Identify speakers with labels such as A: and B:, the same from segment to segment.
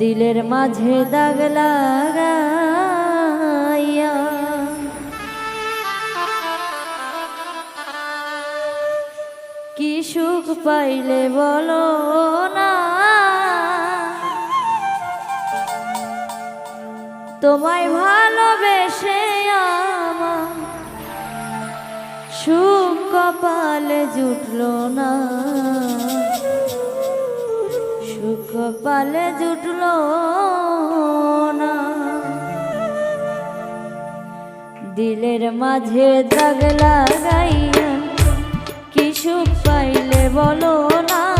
A: দিলের মাঝে দাগ লাগাইয়া। কি সুখ পাইলে বলো না। তোমায় ভালোবেসে আমার সুখ কপালে জুটলো না। কপালে জুটল না। দিলের মাঝে দাগ লাগাইয়া কিছু পাইলে বলো না?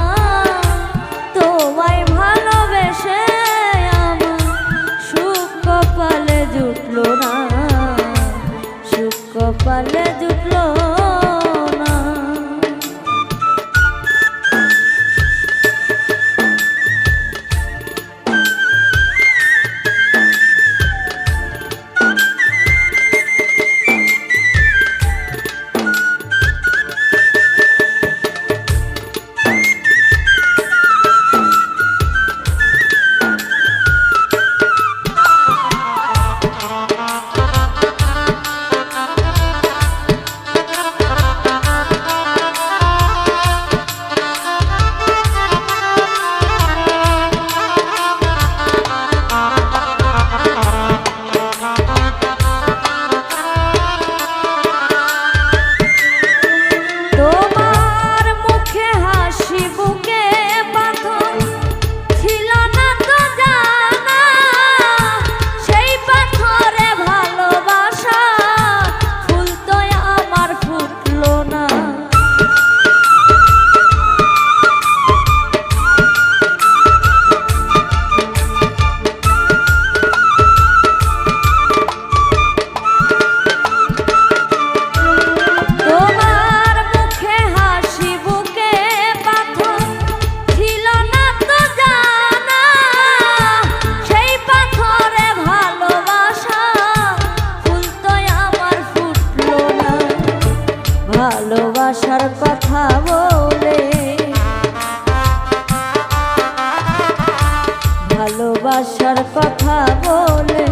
A: ভালোবাসার কথা বলে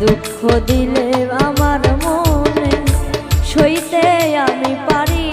A: দুঃখ দিলে আমার মনে সইতে আমি পারি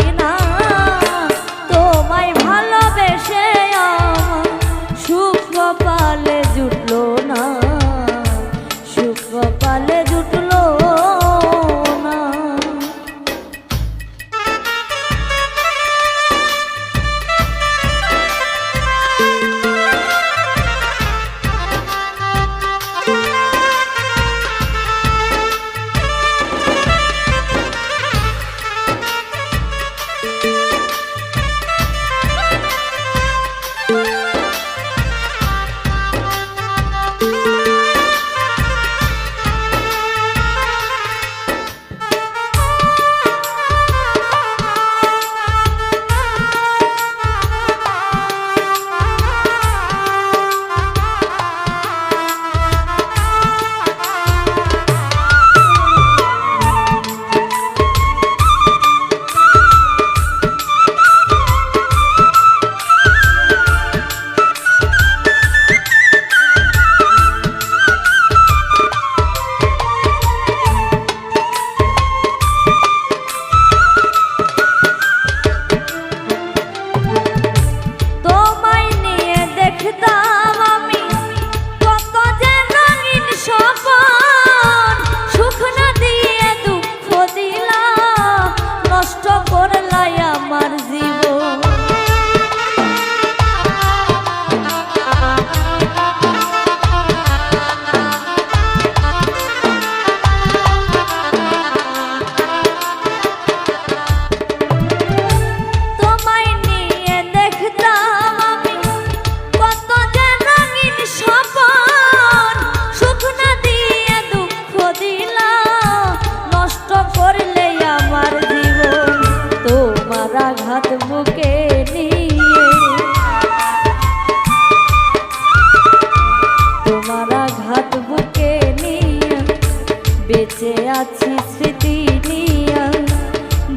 A: বেঁচে আছি স্মৃতি নিয়া।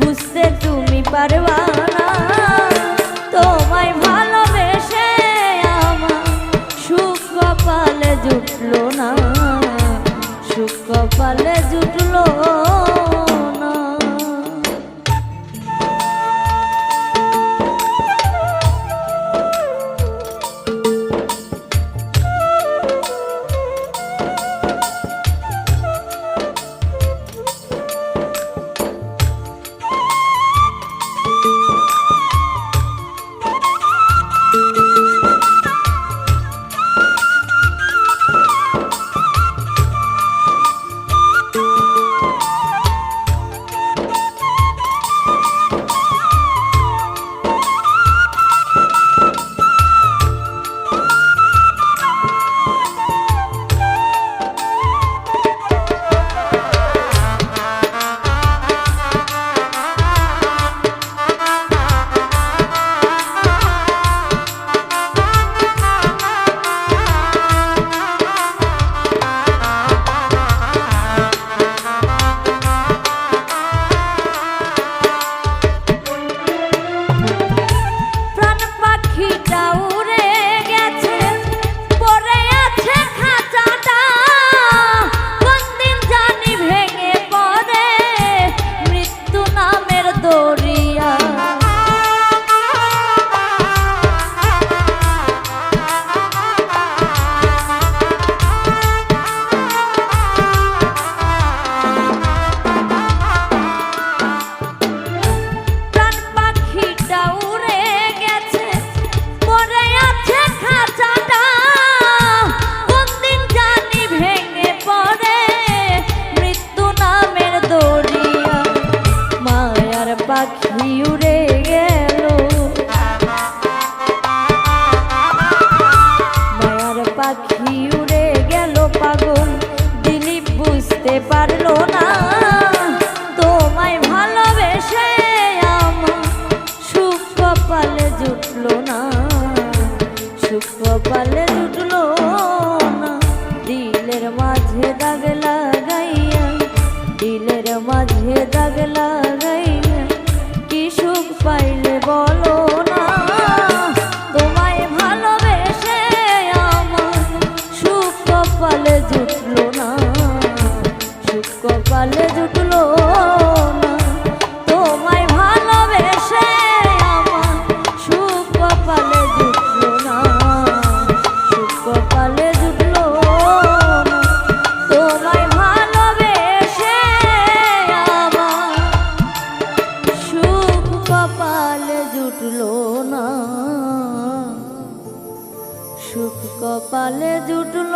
A: বুঝতে তুমি পারবা না। তোমায় ভালোবেসে আমার সুখ কপালে জুটলো না। সুখ কপালে জুটলো মাঝে দাগ জুটল না। সুখ কপালে জুটল